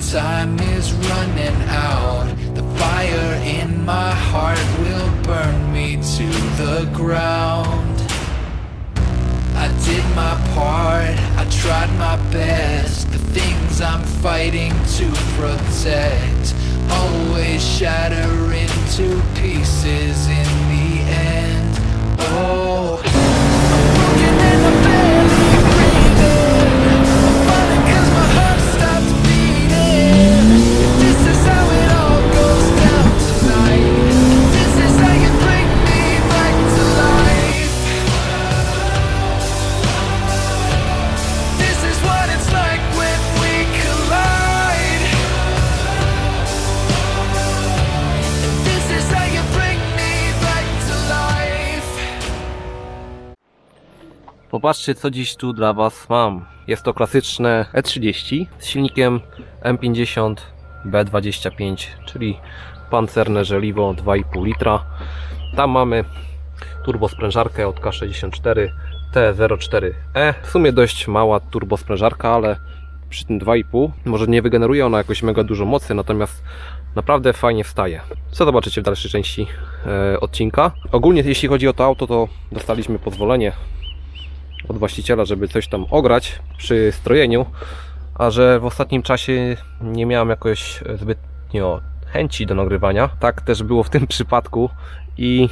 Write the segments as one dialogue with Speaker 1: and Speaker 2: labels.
Speaker 1: time is running out. The fire in my heart will burn me to the ground. I did my part, I tried my best. The things I'm fighting to protect always shatter into pieces in the end. Oh,
Speaker 2: Popatrzcie, co dziś tu dla Was mam. Jest to klasyczne E30 z silnikiem M50 B25, czyli pancerne żeliwo 2,5 litra. Tam mamy turbosprężarkę od K64 T04E. W sumie dość mała turbosprężarka, ale przy tym 2,5 może nie wygeneruje ona jakoś mega dużo mocy, natomiast naprawdę fajnie wstaje. Co zobaczycie w dalszej części e, odcinka. Ogólnie jeśli chodzi o to auto, to dostaliśmy pozwolenie od właściciela, żeby coś tam ograć przy strojeniu, a że w ostatnim czasie nie miałem jakoś zbytnio chęci do nagrywania. Tak też było w tym przypadku i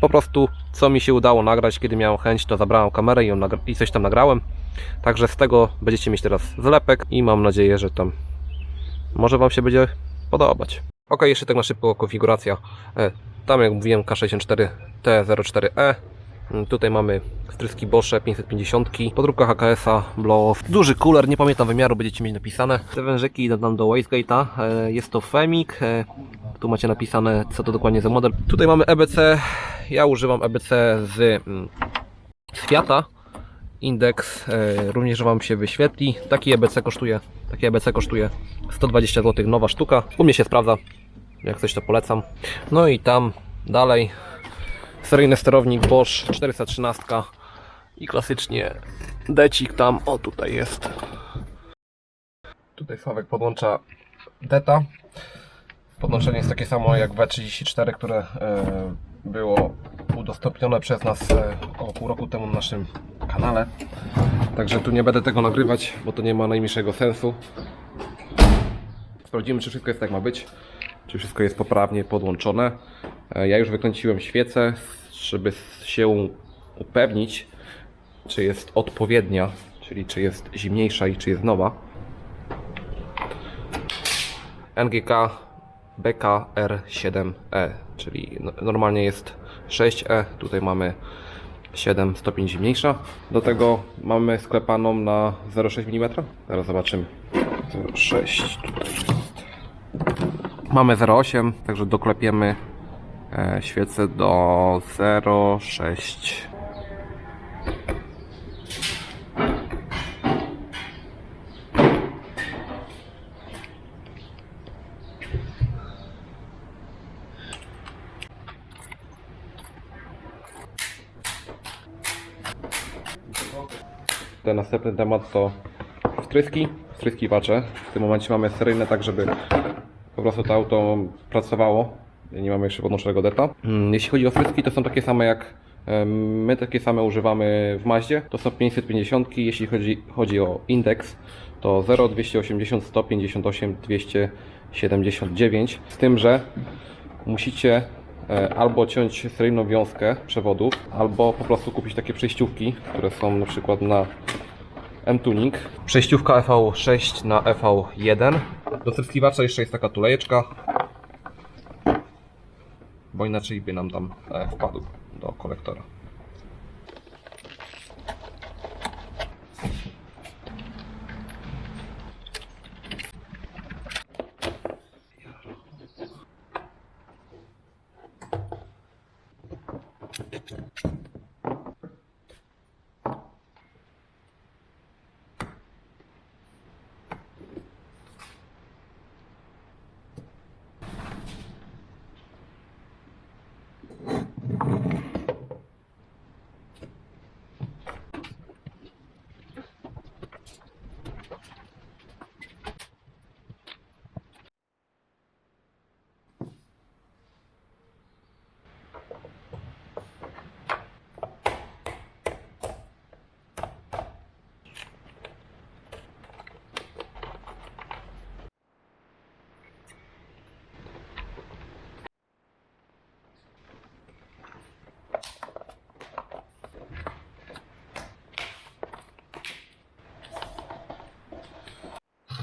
Speaker 2: po prostu co mi się udało nagrać, kiedy miałem chęć, to zabrałem kamerę i, ją i coś tam nagrałem. Także z tego będziecie mieć teraz zlepek i mam nadzieję, że tam może Wam się będzie podobać. Ok, jeszcze tak na szybko konfiguracja. E, Tam jak mówiłem K64 T04E. Mm, Tutaj mamy wtryski Bosze 550, podróbka HKS-a, blow duży cooler, nie pamiętam wymiaru, będziecie mieć napisane. Te wężyki idą tam do Wastegate'a, E, jest to Femik, e, tu macie napisane co to dokładnie za model. Tutaj mamy EBC, ja używam EBC z mm, Fiata. Indeks e, również Wam się wyświetli. Taki EBC kosztuje, taki EBC kosztuje 120 zł, nowa sztuka. U mnie się sprawdza, jak coś to polecam. No i tam dalej seryjny sterownik Bosch 413 i klasycznie decik tam, o tutaj jest. Tutaj Sławek podłącza deta. Podłączenie jest takie samo jak W34, które e, było udostępnione przez nas e, około pół roku temu na naszym kanale. Także tu nie będę tego nagrywać, bo to nie ma najmniejszego sensu. Sprawdzimy, czy wszystko jest tak ma być, czy wszystko jest poprawnie podłączone. E, Ja już wykręciłem świecę, żeby się upewnić, czy jest odpowiednia, czyli czy jest zimniejsza i czy jest nowa. NGK BKR7E, czyli no- normalnie jest 6E, tutaj mamy 7 stopień zimniejsza. Do tego mamy sklepaną na 0,6 mm. Zaraz zobaczymy. 0,6 tutaj jest. Mamy 0,8, także doklepiemy świecę do 0,6. Ten następny temat to wtryski, wtryskiwacze. W tym momencie mamy seryjne tak, żeby po prostu to auto pracowało. Nie mamy jeszcze podłączonego deta. Mm, Jeśli chodzi o wtryski, to są takie same jak my, takie same używamy w Maździe. To są 550. Jeśli chodzi, chodzi o indeks, to 0, 280, 158, 279. Z tym, że musicie e, albo ciąć seryjną wiązkę przewodów, albo po prostu kupić takie przejściówki, które są na przykład na M-Tuning. Przejściówka EV6 na EV1. Do tryskiwacza jeszcze jest taka tulejeczka, bo inaczej by nam tam e, wpadł do kolektora.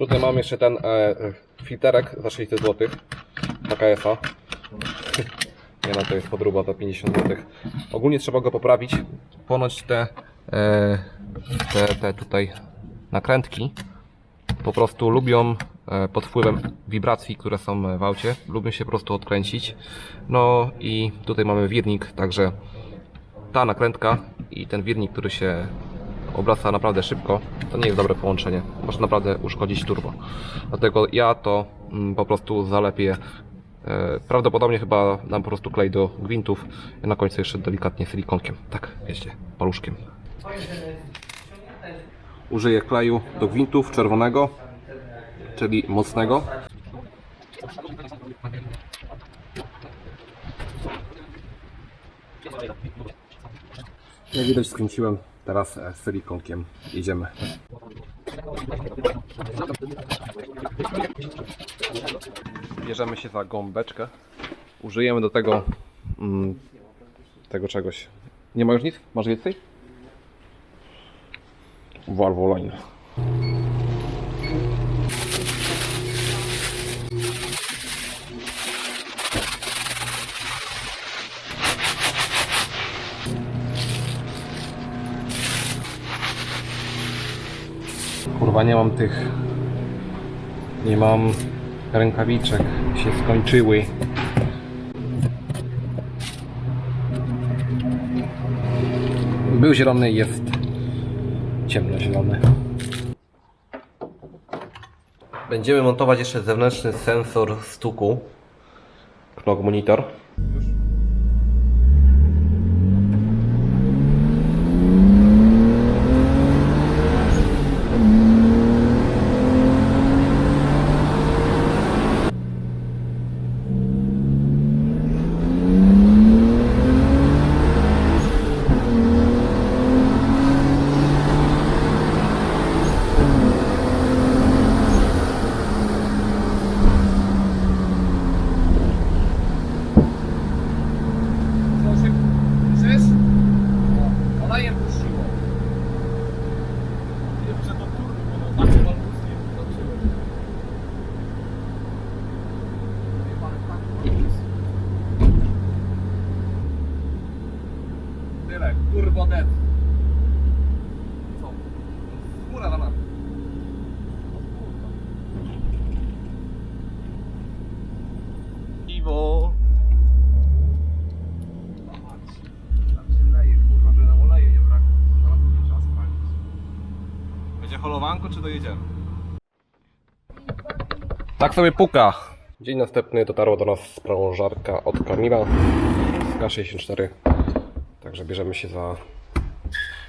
Speaker 2: Tutaj mam jeszcze ten e, e, filterek za 600 zł. EFA. Nie no, to jest podróba za 50 zł. Ogólnie trzeba go poprawić. Ponoć te, e, te, te tutaj nakrętki po prostu lubią e, pod wpływem wibracji, które są w aucie, lubią się po prostu odkręcić. No i tutaj mamy wirnik, także ta nakrętka i ten wirnik, który się obraca naprawdę szybko, to nie jest dobre połączenie. Może naprawdę uszkodzić turbo. Dlatego ja to mm, po prostu zalepię. E, prawdopodobnie chyba dam po prostu klej do gwintów na końcu jeszcze delikatnie silikonkiem. Tak, wiecie, paluszkiem. Użyję kleju do gwintów czerwonego, czyli mocnego. Jak widać skręciłem teraz e, silikonkiem. Idziemy. Bierzemy się za gąbeczkę. Użyjemy do tego mm, tego czegoś. Nie ma już nic? Masz więcej? Valvoline. Kurwa, nie mam tych. Nie mam rękawiczek. Się skończyły. Był zielony, jest ciemnozielony. Będziemy montować jeszcze zewnętrzny sensor stuku. Knock monitor.
Speaker 3: Słyszysz? O, Olejem puściło. Jeszcze to turbo, bo no tak chyba puścił. Zobaczyłem. Wie pan, tak chyba puścił. Tyle, turbo dead. Co? Chmura na nas.
Speaker 2: Piwo.
Speaker 3: Tam się leje, kurwa, by nam oleju nie brakło. Teraz będzie czas spalić.
Speaker 2: Będzie holowanko, czy dojedziemy? Tak sobie puka. Dzień następny dotarła do nas sprężarka od Kamila z K64. Także bierzemy się za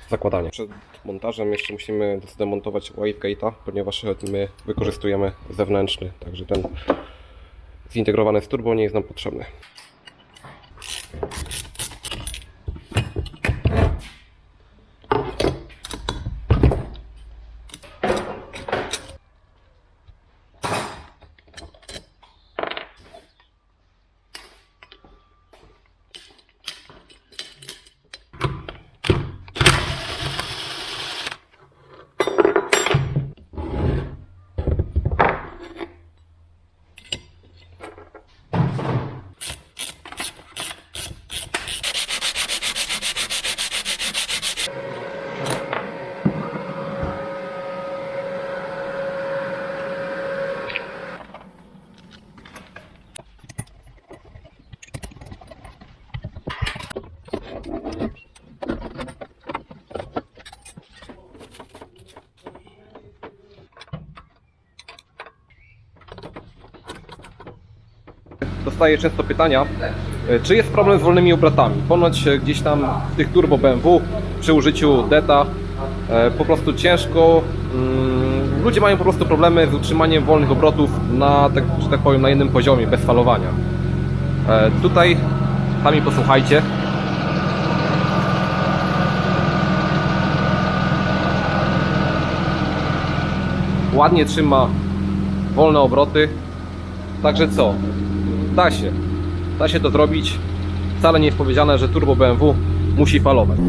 Speaker 2: zakładanie. Przed montażem jeszcze musimy zdemontować wavegate'a, ponieważ my wykorzystujemy zewnętrzny, także ten zintegrowany z turbo nie jest nam potrzebny. Dostaję często pytania, e, czy jest problem z wolnymi obrotami. Ponoć e, gdzieś tam w tych turbo BMW przy użyciu DETA e, po prostu ciężko. mm, Ludzie mają po prostu problemy z utrzymaniem wolnych obrotów na, tak, że tak powiem, na jednym poziomie, bez falowania. Tutaj sami posłuchajcie. Ładnie trzyma wolne obroty. Także co? Da się. Da się to zrobić. Wcale nie jest powiedziane, że turbo BMW musi falować.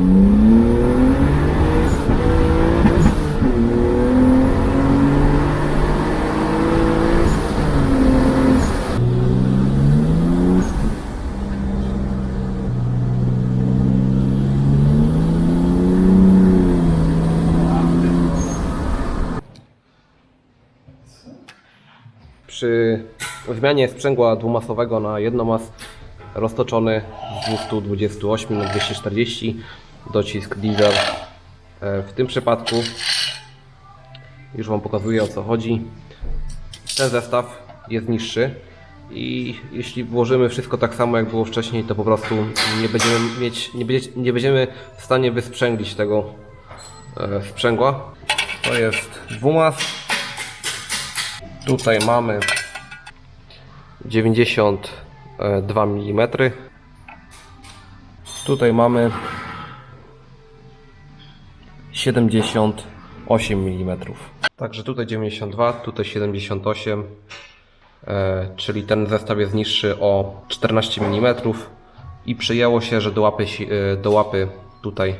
Speaker 2: Przy zmianie sprzęgła dwumasowego na jednomas roztoczony z 228 na 240 docisk diesel. E, W tym przypadku już Wam pokazuję o co chodzi. Ten zestaw jest niższy i jeśli włożymy wszystko tak samo jak było wcześniej, to po prostu nie będziemy mieć, nie, będzie, nie będziemy w stanie wysprzęglić tego e, sprzęgła. To jest dwumas. Tutaj mamy 92 mm. Tutaj mamy 78 mm. Także tutaj 92, tutaj 78, e, czyli ten zestaw jest niższy o 14 mm i przyjęło się, że do łapy, e, do łapy tutaj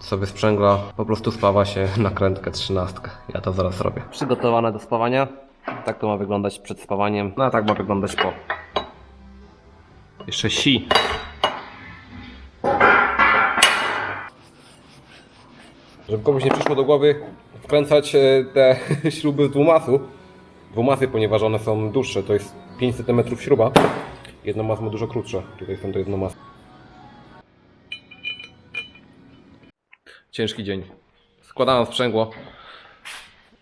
Speaker 2: sobie sprzęgla po prostu spawa się nakrętkę 13. Ja to zaraz robię. Przygotowane do spawania. Tak to ma wyglądać przed spawaniem. No a tak ma wyglądać po. Jeszcze si. Żeby komuś nie przyszło do głowy wkręcać e, te śruby z dwumasu. Dwumasy, ponieważ one są dłuższe, to jest 5 cm śruba. Jednomas ma dużo krótsze. Tutaj są to jednomasy. Ciężki dzień. Składałem sprzęgło.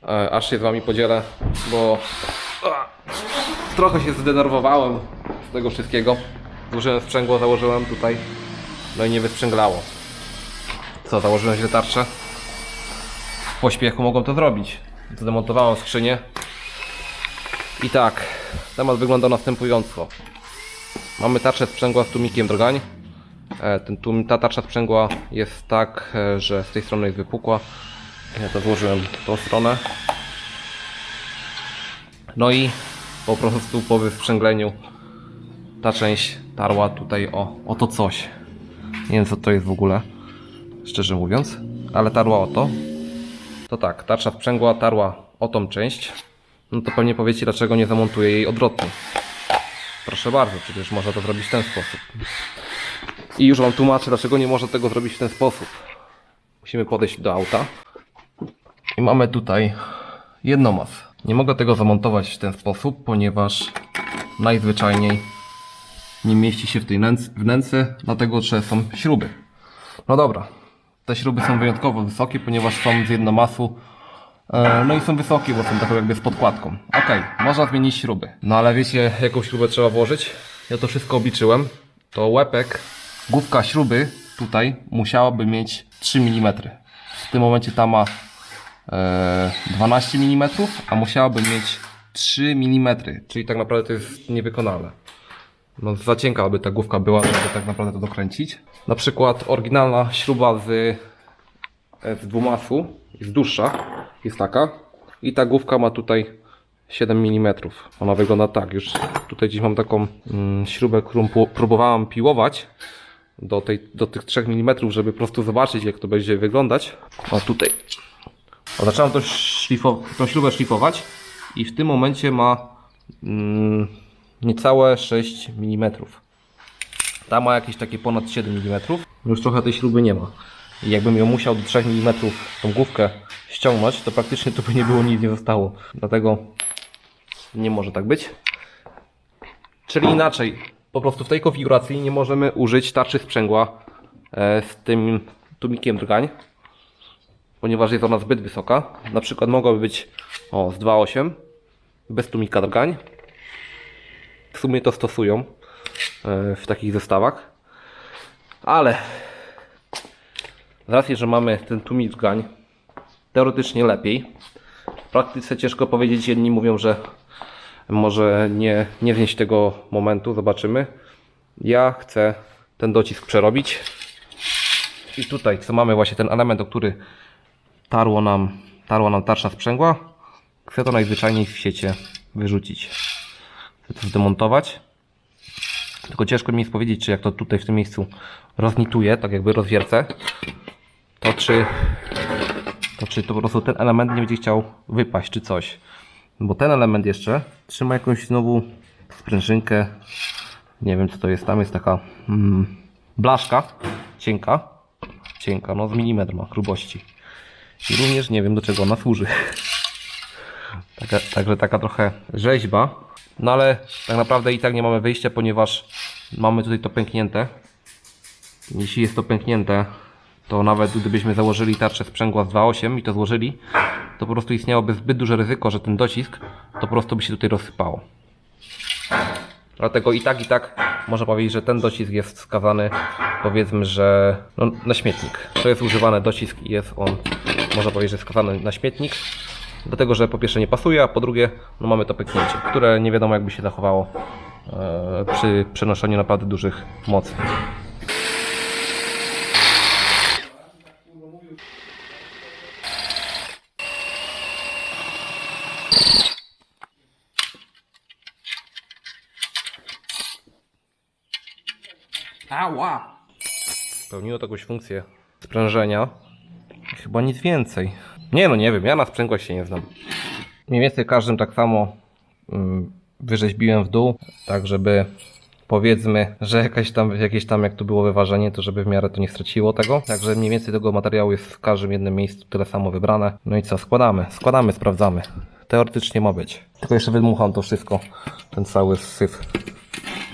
Speaker 2: E, aż się z wami podzielę, bo trochę się zdenerwowałem z tego wszystkiego. Złożyłem sprzęgło, założyłem tutaj, no i nie wysprzęglało. Co, założyłem źle tarczę? W pośpiechu mogłem to zrobić. Zdemontowałem skrzynię. I tak, temat wygląda następująco. Mamy tarczę sprzęgła z tłumikiem drgań. E, Ten ta tarcza sprzęgła jest tak, e, że z tej strony jest wypukła. Ja to złożyłem w tą stronę. No i po prostu po wysprzęgleniu ta część tarła tutaj o, o to coś. Nie wiem co to jest w ogóle, szczerze mówiąc, ale tarła o to. To tak, tarcza sprzęgła tarła o tą część. No to pewnie powiecie, dlaczego nie zamontuję jej odwrotnie. Proszę bardzo, przecież można to zrobić w ten sposób. I już Wam tłumaczę, dlaczego nie można tego zrobić w ten sposób. Musimy podejść do auta. I mamy tutaj jednomas. Nie mogę tego zamontować w ten sposób, ponieważ najzwyczajniej nie mieści się w tej wnęce, dlatego że są śruby. No dobra, te śruby są wyjątkowo wysokie, ponieważ są z jednomasu. E, No i są wysokie, bo są taką jakby z podkładką. Okej, można zmienić śruby. No ale wiecie, jaką śrubę trzeba włożyć? Ja to wszystko obliczyłem. To łepek, główka śruby tutaj musiałaby mieć 3 mm. W tym momencie ta ma 12 mm, a musiałaby mieć 3 mm. Czyli tak naprawdę to jest niewykonalne. No za cienka by ta główka była, żeby tak naprawdę to dokręcić. Na przykład oryginalna śruba z, e, z dwumasu jest dłuższa, jest taka. I ta główka ma tutaj 7 mm. Ona wygląda tak. Już tutaj gdzieś mam taką mm, śrubę, którą próbowałam piłować do, tej, do tych 3 mm, żeby po prostu zobaczyć jak to będzie wyglądać. O tutaj. O, zaczęłam to szlifo- tą śrubę szlifować i w tym momencie ma mm, niecałe 6 mm. Ta ma jakieś takie ponad 7 mm. Już trochę tej śruby nie ma. I jakbym ją musiał do 3 mm tą główkę ściągnąć, to praktycznie tu by nie było nic nie zostało. Dlatego nie może tak być. Czyli inaczej, po prostu w tej konfiguracji nie możemy użyć tarczy sprzęgła e, z tym tumikiem drgań, ponieważ jest ona zbyt wysoka. Na przykład mogłaby być o, z 2,8 bez tumika drgań. W sumie to stosują e, w takich zestawach. Ale z racji, że mamy ten tłumik drgań, teoretycznie lepiej. W praktyce ciężko powiedzieć. Jedni mówią, że może nie, nie tego momentu, zobaczymy. Ja chcę ten docisk przerobić. I tutaj, co mamy właśnie ten element, o który tarło nam, tarła nam tarcza sprzęgła. Chcę to najzwyczajniej w siecie wyrzucić. Chcę to zdemontować. Tylko ciężko mi jest powiedzieć, czy jak to tutaj w tym miejscu roznituję, tak jakby rozwiercę, to czy, to czy to po prostu ten element nie będzie chciał wypaść, czy coś. Bo ten element jeszcze trzyma jakąś znowu sprężynkę. Nie wiem co to jest. Tam jest taka mm, blaszka cienka. Cienka, no z milimetr ma grubości. I również nie wiem do czego ona służy. Taka, także taka trochę rzeźba. No ale tak naprawdę i tak nie mamy wyjścia, ponieważ mamy tutaj to pęknięte. Jeśli jest to pęknięte, to nawet gdybyśmy założyli tarczę sprzęgła z 2.8 i to złożyli, to po prostu istniałoby zbyt duże ryzyko, że ten docisk to po prostu by się tutaj rozsypało. Dlatego i tak, i tak można powiedzieć, że ten docisk jest skazany, powiedzmy, że no, na śmietnik. To jest używany docisk i jest on, można powiedzieć, że skazany na śmietnik. Dlatego, że po pierwsze nie pasuje, a po drugie no, mamy to pęknięcie, które nie wiadomo jakby się zachowało e, przy przenoszeniu naprawdę dużych mocy.
Speaker 3: Ała!
Speaker 2: Pełniło to jakąś funkcję sprężenia. Chyba nic więcej. Nie no, nie wiem, ja na sprzęgłach się nie znam. Mniej więcej każdym tak samo mm, wyrzeźbiłem w dół, tak żeby powiedzmy, że jakaś tam, jakieś tam jak tu było wyważenie, to żeby w miarę to nie straciło tego. Także mniej więcej tego materiału jest w każdym jednym miejscu tyle samo wybrane. No i co, składamy, składamy, sprawdzamy. Teoretycznie ma być. Tylko jeszcze wydmucham to wszystko, ten cały syf.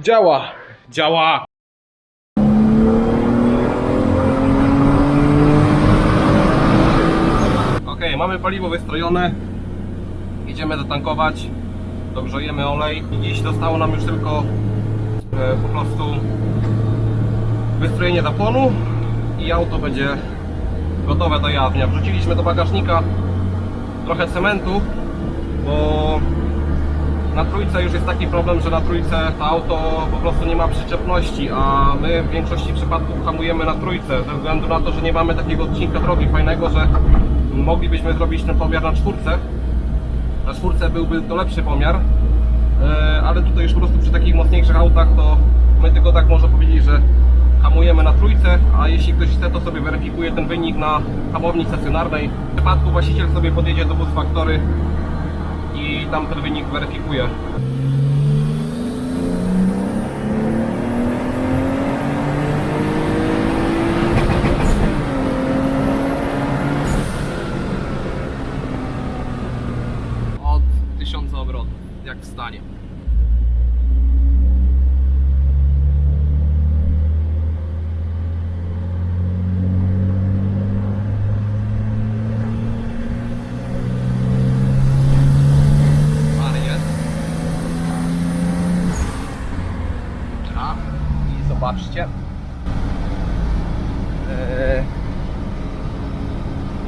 Speaker 3: Działa! Działa!
Speaker 2: Ok, mamy paliwo wystrojone. Idziemy zatankować. Dogrzejemy olej. I dziś zostało nam już tylko e, po prostu wystrojenie zapłonu i auto będzie gotowe do jazdy. Wrzuciliśmy do bagażnika trochę cementu, bo na trójce już jest taki problem, że na trójce to auto po prostu nie ma przyczepności, a my w większości przypadków hamujemy na trójce, ze względu na to, że nie mamy takiego odcinka drogi fajnego, że moglibyśmy zrobić ten pomiar na czwórce. Na czwórce byłby to lepszy pomiar, e, ale tutaj już po prostu przy takich mocniejszych autach to my tylko tak można powiedzieć, że hamujemy na trójce, a jeśli ktoś chce, to sobie weryfikuje ten wynik na hamowni stacjonarnej. W przypadku właściciel sobie podjedzie do bus faktory i tam ten wynik weryfikuje.
Speaker 3: Od 1000 obrotów, jak wstanie. Pary jest. Dobra. I zobaczcie. Eee,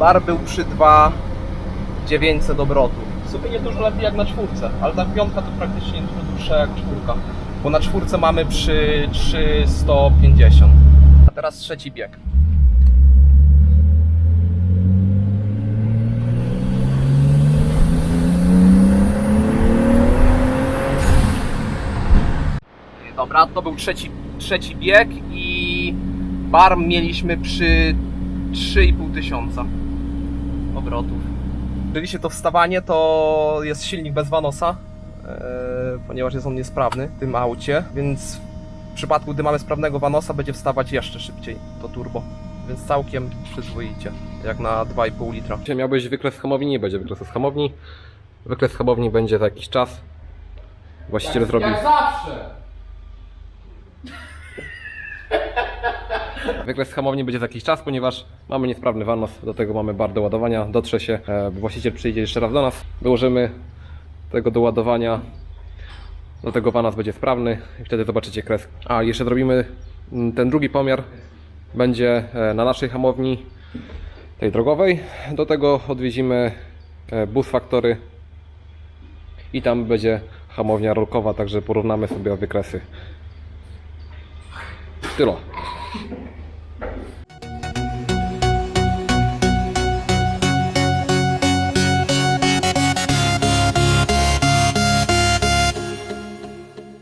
Speaker 3: Bar był przy 2 900 obrotów. W sumie nie dużo lepiej jak na czwórce, ale ta piątka to praktycznie dużo dłuższa jak czwórka. Bo na czwórce mamy przy 350. A teraz trzeci bieg. Dobra, to był trzeci, trzeci bieg i bar mieliśmy przy 3,5 tysiąca obrotów. Oczywiście to wstawanie to jest silnik bez Vanosa, e, ponieważ jest on niesprawny w tym aucie, więc w przypadku gdy mamy sprawnego Vanosa będzie wstawać jeszcze szybciej to turbo. Więc całkiem przyzwoicie, jak na 2,5 litra.
Speaker 2: Dzisiaj miał być wykres hamowni, nie będzie wykresu z hamowni. Wykres hamowni będzie za jakiś czas. Właściciel zrobi.
Speaker 3: zawsze!
Speaker 2: Wykres hamowni będzie za jakiś czas, ponieważ mamy niesprawny wanos, do tego mamy bar do ładowania. Dotrze się, e, właściciel przyjdzie jeszcze raz do nas, wyłożymy tego do ładowania. Do tego wanos będzie sprawny i wtedy zobaczycie kres. A jeszcze zrobimy mm, ten drugi pomiar. Będzie e, na naszej hamowni, tej drogowej. Do tego odwiedzimy e, bus faktory i tam będzie hamownia rolkowa, także porównamy sobie wykresy. 끌어.